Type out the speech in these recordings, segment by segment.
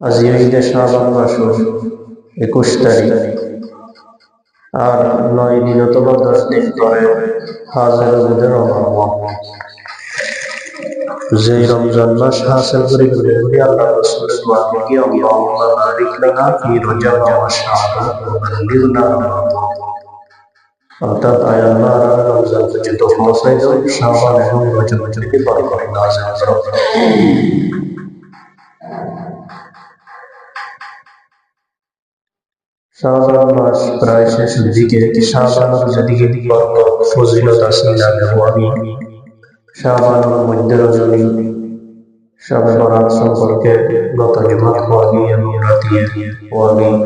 আজ ঈদে শাবান মাসের একুশ তারিখ, আর নয় দিন অথবা দশ দিন পরে হাজার যে রমজান মাস হাসিল করে ঘুরে ঘুরে আল্লাহ রসুলের দোয়া থেকে আল্লাহুম্মা বারিক লানা ফি অর্থাৎ রমজান শাবান মাস প্রায় শেষের দিকে শাবানের যেদিকে বরকত ফজিলত আমি শাবানের মধ্যে রজনী সম্পর্কে গত ওয়াগি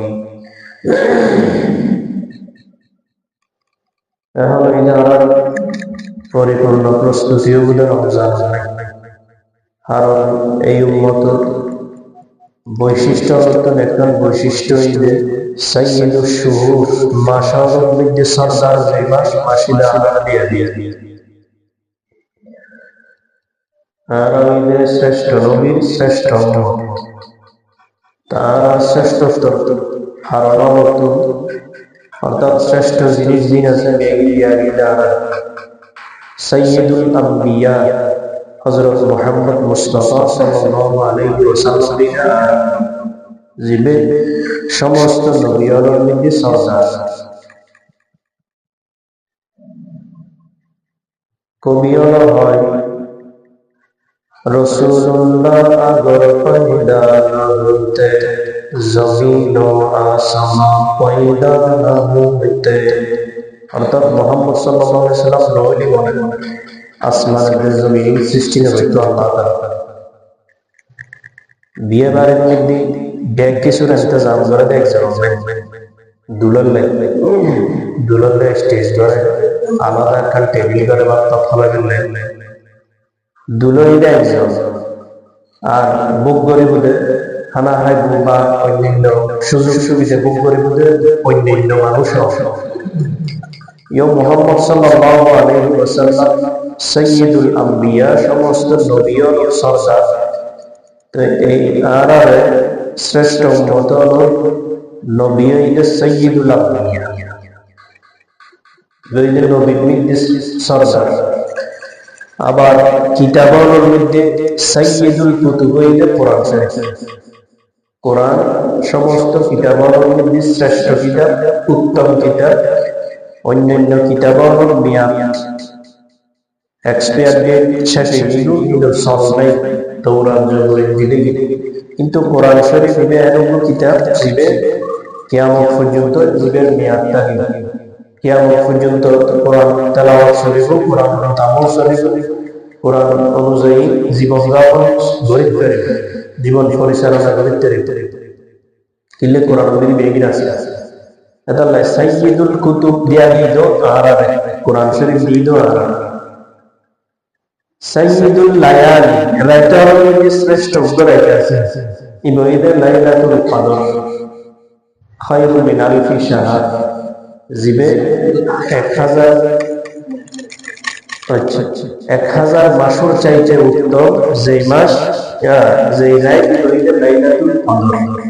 এখন পরিপূর্ণ প্রস্তুতিও বলে রমজান এই উন্মত বৈশিষ্ট্য অর্থন একজন বৈশিষ্ট্য ঈদে সৈয়দুল শুহুর মাসাওয়ার মধ্যে সরদার যে মাস মাসিদা আলাদা দিয়ে শ্রেষ্ঠ অর্থাৎ শ্রেষ্ঠ জিনিস দিন আছে হজরত মোহাম্মদ মুস্তফা সাল্লাল্লাহু আলাইহি ওয়াসাল্লাম জিবে সমস্ত নবীর মধ্যে সরদার। হয় রসুল্লাহ নবী আসমান জমিন সৃষ্টি হইতো আল্লাহ বিয়ে বাড়ির মধ্যে ব্যাগ কিছুর ইন্তজাম করে দেখছেন দুলালে দুলালে স্টেজ করে আলাদা একটা টেবিল করে বা তথ্য দুলইটা একজন আর বুক করে বলে খানা হাই বা অন্যান্য সুযোগ সুবিধা বুক করে বলে অন্যান্য মানুষ ইয়ো মোহাম্মদ সাল্লাল্লাহু আলাইহি ওয়াসাল্লাম আম্বিয়া, সমস্ত নবী ও সরদার। তো এই শ্রেষ্ঠ উম্মত নবী আম্বিয়া। হইলে নবীর মধ্যে সরদার। আবার কিতাবের মধ্যে সাইয়্যিদুল কুতুব হইলে কোরআন কোরআন সমস্ত কিতাবের মধ্যে শ্রেষ্ঠ কিতাব, উত্তম কিতাব। অন্যান্য মেয়াদ কিন্তু কোরআন শরীফ ইবে এরকম কিতাব জিবে কিয়ামত পর্যন্ত জীবের মেয়াদটা গেল কিয়ামত পর্যন্ত কোরআন তেলাওয়াত শরীফ কোরআন তামল শরীফ, কোরআন অনুযায়ী জীবন যাপন গরিব জীবন পরিচালনা কিনলে কোরআন বেগিন আছে। এদাল্লাহ সাইয়্যিদুল কুতুব দিয়া দিদ আরাবে কোরআন শরীফ দিদ আরাবে সাইয়্যিদুল লায়ালি রাইটার মধ্যে শ্রেষ্ঠ উত্তরাইতে আছে ইবইদের লাইলাতুল কদর খায়রু মিন আলফি শাহর জিবে এক হাজার আচ্ছা এক হাজার মাসুর চাইতে উত্তম যে মাস যে রাইট হইলে লাইলাতুল কদর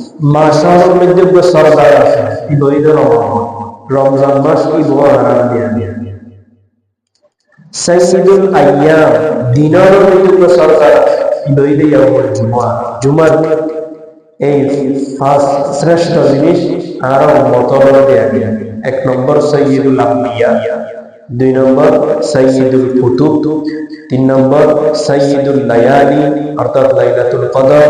মাসের মধ্যে সরদার আছে ঈদ রমজান মাস ঈদ হারাম দিয়া দিয়া সাইয়্যিদুল আইয়াম দিনের মধ্যে সরদার ঈদ ইয়াউমুল জুমআ। জুমার এই ফার্স্ট, শ্রেষ্ঠ জিনিস আর মতর দেয়া দিয়া এক নম্বর সাইয়্যিদুল আম্বিয়া, দুই নম্বর সাইয়্যিদুল কুতুব, তিন নম্বর সাইয়্যিদুল লায়ালি, অর্থাৎ লাইলাতুল কদর।